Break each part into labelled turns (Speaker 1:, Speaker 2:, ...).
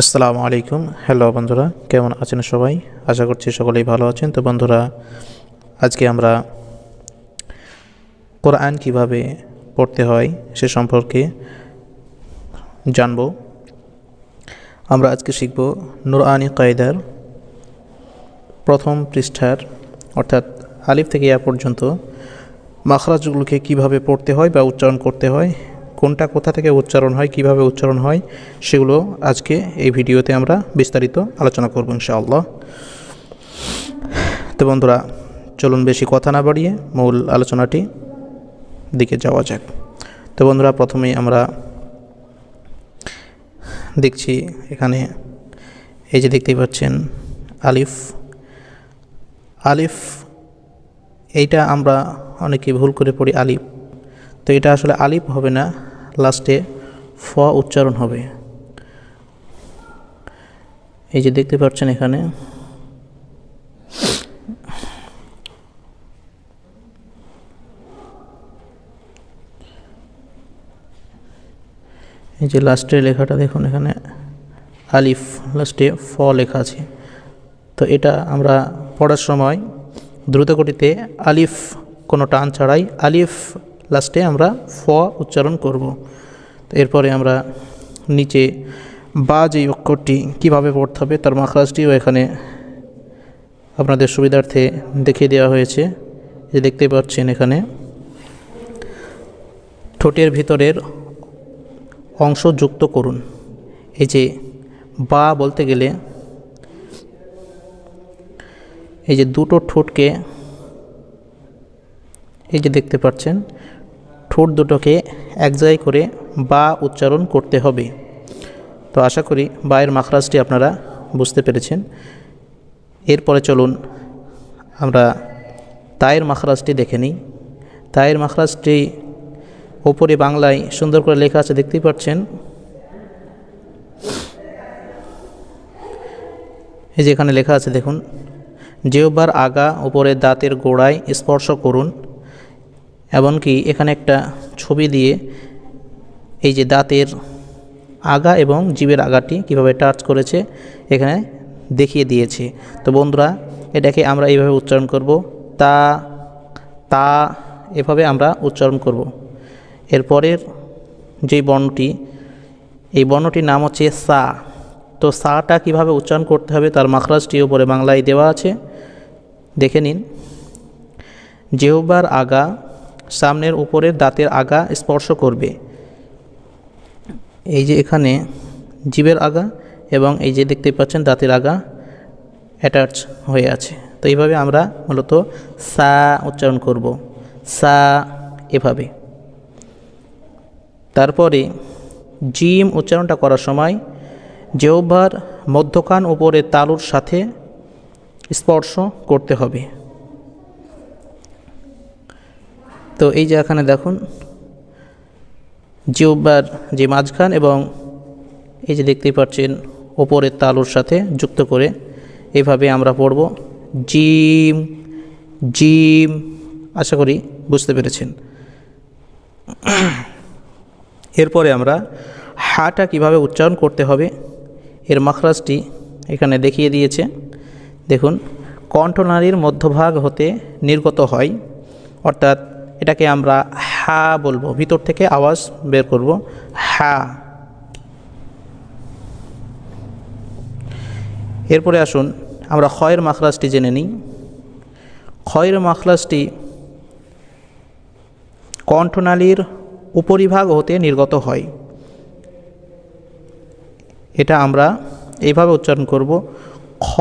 Speaker 1: আসসালামু আলাইকুম। হ্যালো বন্ধুরা, কেমন আছেন সবাই? আশা করছি সকলেই ভালো আছেন। তো বন্ধুরা, আজকে আমরা কোরআন কীভাবে পড়তে হয় সে সম্পর্কে জানব। আমরা আজকে শিখব নুরআনি কায়দার প্রথম পৃষ্ঠার, অর্থাৎ আলিফ থেকে ইয়া পর্যন্ত মাখরাজগুলোকে কীভাবে পড়তে হয় বা উচ্চারণ করতে হয় কোনটা কোথা থেকে উচ্চারণ হয়, কীভাবে উচ্চারণ হয়, সেগুলো আজকে এই ভিডিওতে আমরা বিস্তারিত আলোচনা করব ইনশাআল্লাহ। তো বন্ধুরা, চলুন বেশি কথা না বাড়িয়ে মূল আলোচনাটি দিকে যাওয়া যাক। তো বন্ধুরা, প্রথমেই আমরা দেখছি এখানে, এই যে দেখতেই পাচ্ছেন, আলিফ। আলিফ, এইটা আমরা অনেকে ভুল করে পড়ি আলিফ। তো এটা আসলে আলিফ হবে না লাস্টে ফ উচ্চারণ হবে। এই যে দেখতে পাচ্ছেন এখানে। এই যে লাস্টের লেখাটা দেখুন এখানে। আলিফ, লাস্টে ফ লেখা আছে। তো এটা আমরা পড়ার সময় দ্রুত গতিতে আলিফ কোনো টান ছাড়াই আলিফ লাস্টে আমরা ফ উচ্চারণ করব। এরপরে আমরা নিচে বা যে অক্ষরটি কীভাবে পড়তে হবে তার মাখরাজটিও এখানে আপনাদের সুবিধার্থে দেখিয়ে দেওয়া হয়েছে। যে দেখতে পাচ্ছেন এখানে ঠোঁটের ভিতরের অংশ যুক্ত করুন। এই যে বা বলতে গেলে এই যে দুটো ঠোঁটকে এই যে দেখতে পাচ্ছেন ঠোঁট দুটোকে এক জায়গায় করে বা উচ্চারণ করতে হবে। তো আশা করি বায়ের মাখরাজটি আপনারা বুঝতে পেরেছেন। এরপরে চলুন, আমরা তায়ের মাখরাজটি দেখে নিই। তায়ের মাখরাজটি ওপরে বাংলায় সুন্দর করে লেখা আছে, দেখতেই পাচ্ছেন? এই যে এখানে লেখা আছে, দেখুন, যেওবার আগা উপরে দাঁতের গোড়ায় স্পর্শ করুন এমনকি এখানে একটা ছবি দিয়ে এই যে দাঁতের আগা এবং জীবের আগাটি কীভাবে টাচ করেছে এখানে দেখিয়ে দিয়েছে। তো বন্ধুরা, এটাকে আমরা এইভাবে উচ্চারণ করব। তা তা, এভাবে আমরা উচ্চারণ করব। এরপরের যেই বর্ণটি, এই বর্ণটির নাম হচ্ছে সা। তো সাটা কীভাবে উচ্চারণ করতে হবে তার মাখরাজটি উপরে বাংলায় দেওয়া আছে। দেখে নিন। জেহবার আগা সামনের উপরের দাঁতের আগা স্পর্শ করবে। এই যে এখানে জীবের আগা এবং এই যে দেখতে পাচ্ছেন দাঁতের আগা অ্যাটাচ হয়ে আছে। তো এইভাবে আমরা মূলত সা উচ্চারণ করব। সা এভাবে। তারপরে জিম উচ্চারণটা করার সময় জেওভার মধ্যখান উপরে তালুর সাথে স্পর্শ করতে হবে। তো এই যে এখানে দেখুন জিওবার যে মাঝখান এবং এই যে দেখতেই পাচ্ছেন ওপরের তালুর সাথে যুক্ত করে এভাবে আমরা পড়ব, জিম জিম, আশা করি বুঝতে পেরেছেন। এরপরে আমরা হাটা কীভাবে উচ্চারণ করতে হবে, এর মাখরাজটি এখানে দেখিয়ে দিয়েছে। দেখুন কণ্ঠনালীর মধ্যভাগ হতে নির্গত হয়, অর্থাৎ এটাকে আমরা হা বলব। ভিতর থেকে আওয়াজ বের করব। হা। এরপরে আসুন, আমরা ক্ষয়ের মাখরাজটি জেনে নিই। ক্ষয়ের মাখরাজটি কণ্ঠনালীর উপরিভাগ হতে নির্গত হয়। এটা আমরা এইভাবে উচ্চারণ করব। খ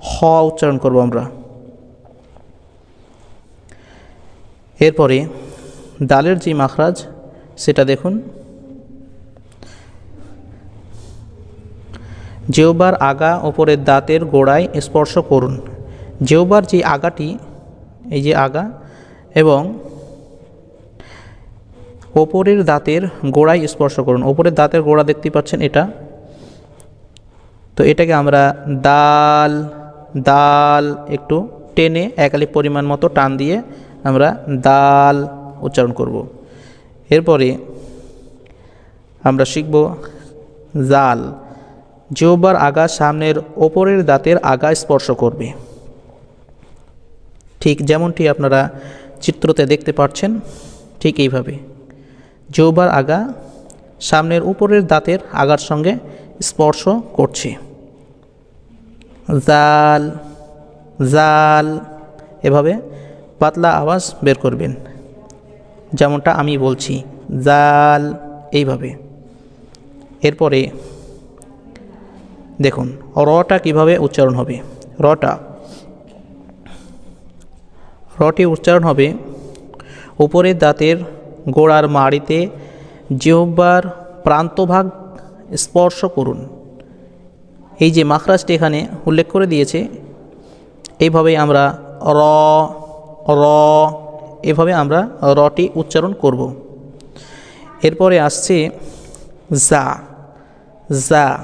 Speaker 1: খ উচ্চারণ করব আমরা। এরপরে ডালের যে মাখরাজ, সেটা দেখুন। জেওবার আগা ওপরের দাঁতের গোড়ায় স্পর্শ করুন। জেওবার যে আগাটি, এই যে আগা, এবং ওপরের দাঁতের গোড়ায় স্পর্শ করুন। ওপরের দাঁতের গোড়া দেখতে পাচ্ছেন এটা। তো এটাকে আমরা দাল দাল একটু টেনে একালি পরিমাণ মতো টান দিয়ে আমরা দাল উচ্চারণ করব। এরপরে আমরা শিখব জাল। জিহ্বার আগা সামনের ওপরের দাঁতের আগা স্পর্শ করবে। ঠিক যেমনটি আপনারা চিত্রতে দেখতে পাচ্ছেন, ঠিক এইভাবে। জিহ্বার আগা সামনের উপরের দাঁতের আগার সঙ্গে স্পর্শ করছে। জাল জাল, এভাবে পাতলা আওয়াজ বের করবেন। যেমনটা আমি বলছি, জাল, এইভাবে। এরপরে দেখুন, রটা কীভাবে উচ্চারণ হবে? রটা। রটি উচ্চারণ হবে উপরের দাঁতের গোড়ার মাড়িতে জিহ্বার প্রান্তভাগ স্পর্শ করুন। এই যে মাখরাজটি এখানে উল্লেখ করে দিয়েছে এইভাবেই আমরা র র। এভাবে আমরা রটি উচ্চারণ করব। এরপরে আসছে জা জা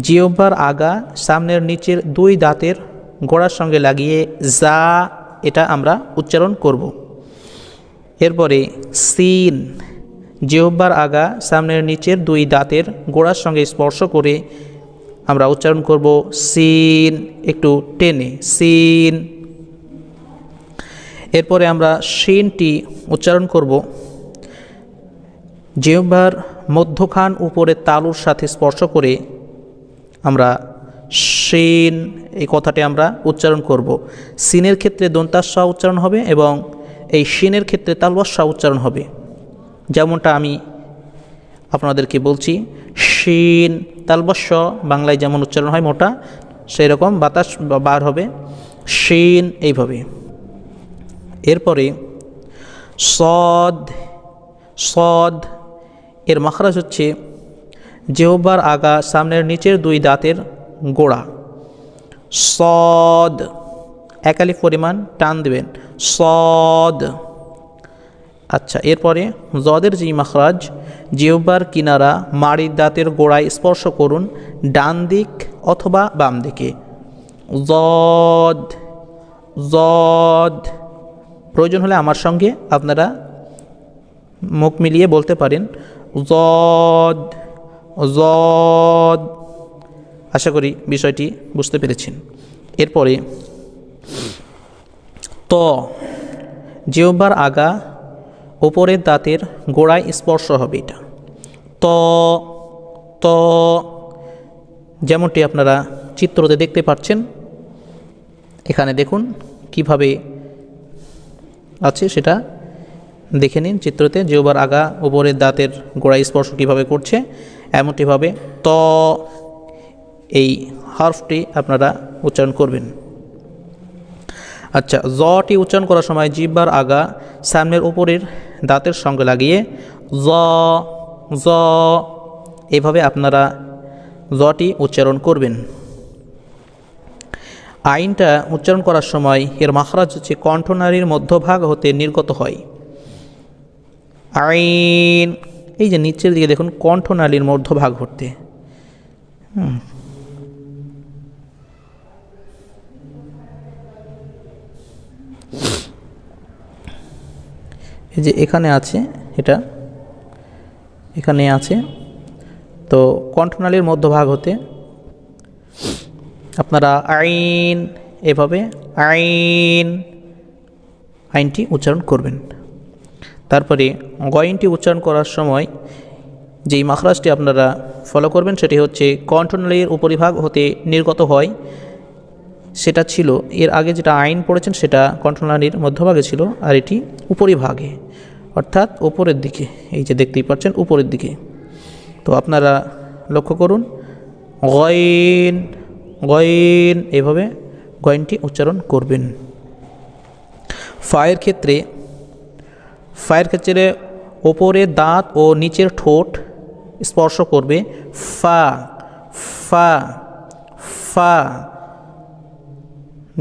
Speaker 1: জিওবার আগা সামনের নিচের দুই দাঁতের গোড়ার সঙ্গে লাগিয়ে জা এটা আমরা উচ্চারণ করব। এরপরে সিন। জিহ্বার আগা সামনের নিচের দুই দাঁতের গোড়ার সঙ্গে স্পর্শ করে আমরা উচ্চারণ করব সিন। একটু টেনে। সিন। এরপরে আমরা শিনটি উচ্চারণ করব। জিহ্বার মধ্যখান উপরে তালুর সাথে স্পর্শ করে আমরা শিন এই কথাটি আমরা উচ্চারণ করব। সিনের ক্ষেত্রে দন্তাস্বা উচ্চারণ হবে এবং এই শিনের ক্ষেত্রে তালবাস্বা উচ্চারণ হবে। যেমনটা আমি আপনাদেরকে বলছি শিন তালবস্য বাংলায় যেমন উচ্চারণ হয় মোটা সেই রকম বাতাস বার হবে। শিন এইভাবে। এরপরে সদ সদ, এর মাখরাজ হচ্ছে জেহবার আগা সামনের নিচের দুই দাঁতের গোড়া। সদ একালি পরিমাণ টান দেবেন। সদ আচ্ছা এরপরে জদের যে মাখরাজ জিহ্বার কিনারা মাড়ির দাঁতের গোড়ায় স্পর্শ করুন, ডান দিক অথবা বাম দিকে। জদ জদ প্রয়োজন হলে আমার সঙ্গে আপনারা মুখ মিলিয়ে বলতে পারেন। জদ জদ। আশা করি বিষয়টি বুঝতে পেরেছেন। এরপরে, ত, জিহ্বার আগা ওপরের দাঁতের গোড়ায় স্পর্শ হবে এটা। ত ত। যেমনটি আপনারা চিত্রতে দেখতে পাচ্ছেন, এখানে দেখুন কীভাবে আছে সেটা দেখে নিন চিত্রতে। জিহ্বার আগা ওপরের দাঁতের গোড়ায় স্পর্শ কীভাবে করছে? এমনটিভাবে ত এই হার্ফটি আপনারা উচ্চারণ করবেন। আচ্ছা জটি উচ্চারণ করার সময় জিব্বার আগা সামনের উপরের দাঁতের সঙ্গে লাগিয়ে জ জ, এভাবে আপনারা জটি উচ্চারণ করবেন। আইনটা উচ্চারণ করার সময় এর মাখরাজ হচ্ছে কণ্ঠনারীর মধ্যভাগ হতে নির্গত হয়। আইন, এই যে নিচের দিকে দেখুন কণ্ঠনালীর মধ্যভাগ হতে হুম। এই যে এখানে আছে, এটা, এখানে আছে। তো কণ্ঠনালীর মধ্যভাগ হতে আপনারা আইন, এভাবে আইন, আইনটি উচ্চারণ করবেন। তারপরে গয়নটি উচ্চারণ করার সময় যেই মাখরাজটি আপনারা ফলো করবেন সেটি হচ্ছে কণ্ঠনালীর উপরিভাগ হতে নির্গত হয়। সেটা ছিল, এর আগে যেটা আইন পড়েছেন সেটা কণ্ঠনালীর মধ্যভাগে ছিল, আর এটি উপরিভাগে। অর্থাৎ উপরের দিকে, এই যে দেখতেই পাচ্ছেন উপরের দিকে। তো আপনারা লক্ষ্য করুন, গয়েন গয়েন এভাবে গয়েনটি উচ্চারণ করবেন। ফায়ের ক্ষেত্রে ফায়ের ক্ষেত্রে ওপরে দাঁত ও নিচের ঠোঁট স্পর্শ করবে, ফা ফা ফা,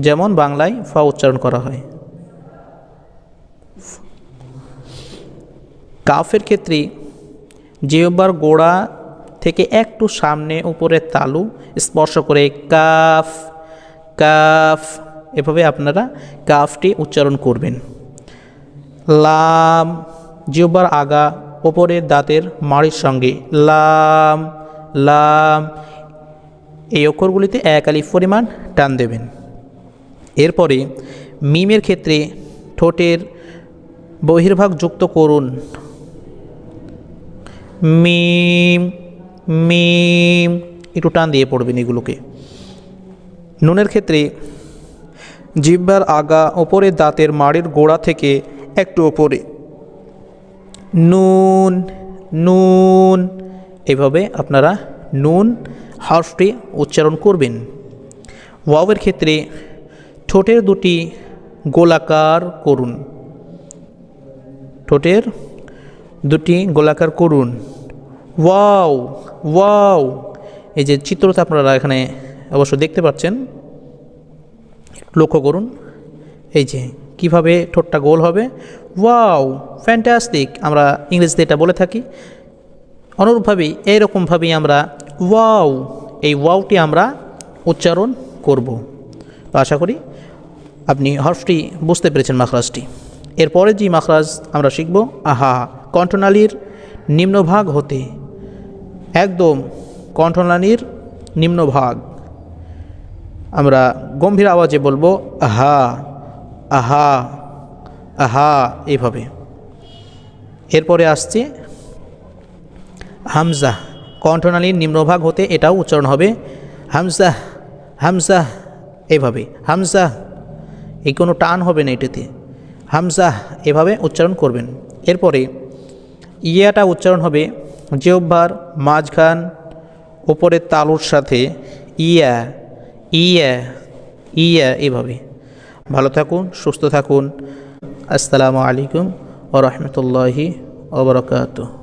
Speaker 1: যেমন বাংলায় ফা উচ্চারণ করা হয়। কাফের ক্ষেত্রে জিহ্বার গোড়া থেকে একটু সামনে উপরে তালু স্পর্শ করে কাফ কাফ, এভাবে আপনারা কাফটি উচ্চারণ করবেন। লাম, জিহ্বার আগা, ওপরের দাঁতের মাড়ির সঙ্গে, লাম লাম, এই অক্ষরগুলিতে এক আলিফ পরিমাণ টান দেবেন। এরপরে মিমের ক্ষেত্রে ঠোঁটের বহির্ভাগ যুক্ত করুন। মিম মিম, একটু টান দিয়ে পড়বেন এগুলোকে। নুনের ক্ষেত্রে জিহ্বার আগা ওপরে দাঁতের মাড়ের গোড়া থেকে একটু ওপরে। নুন নুন, এভাবে আপনারা নুন হরফটি উচ্চারণ করবেন। ওয়াওয়ের ক্ষেত্রে ঠোঁটের দুটি গোলাকার করুন। ঠোঁটের দুটি গোলাকার করুন। ওয়াও! ওয়াও! এই যে চিত্রটা আপনারা এখানে অবশ্য দেখতে পাচ্ছেন, লক্ষ্য করুন। এই যে কীভাবে ঠোঁটটা গোল হবে। ওয়াও! ফ্যান্টাস্টিক! আমরা ইংরেজিতে এটা বলে থাকি। অনুরূপভাবেই, এইরকমভাবেই আমরা ওয়াও, এই ওয়াওটি আমরা উচ্চারণ করব। তো আশা করি আপনি হরফটি বুঝতে পেরেছেন মাখরাজটি। এরপরে যে মাখরাজ আমরা শিখব, আহা, কণ্ঠনালীর নিম্নভাগ হতে। একদম কণ্ঠনালীর নিম্নভাগ। আমরা গম্ভীর আওয়াজে বলব, আহা আহা আহা এইভাবে এরপরে আসছে, হামজা, কণ্ঠনালীর নিম্নভাগ হতে এটাও উচ্চারণ হবে, হামজা হামজা, এভাবে, হামজা, এই কোনো টান হবে না এটাতে, হামজা, এভাবে উচ্চারণ করবেন। এরপরে ইয়াটা উচ্চারণ হবে জিহ্বার, মাঝখান ওপরের তালুর সাথে ইয়া ইয়া ইয়া এভাবে। ভালো থাকুন, সুস্থ থাকুন। আসসালামু আলাইকুম ও রহমতুল্লাহি ওবরাকাতুহ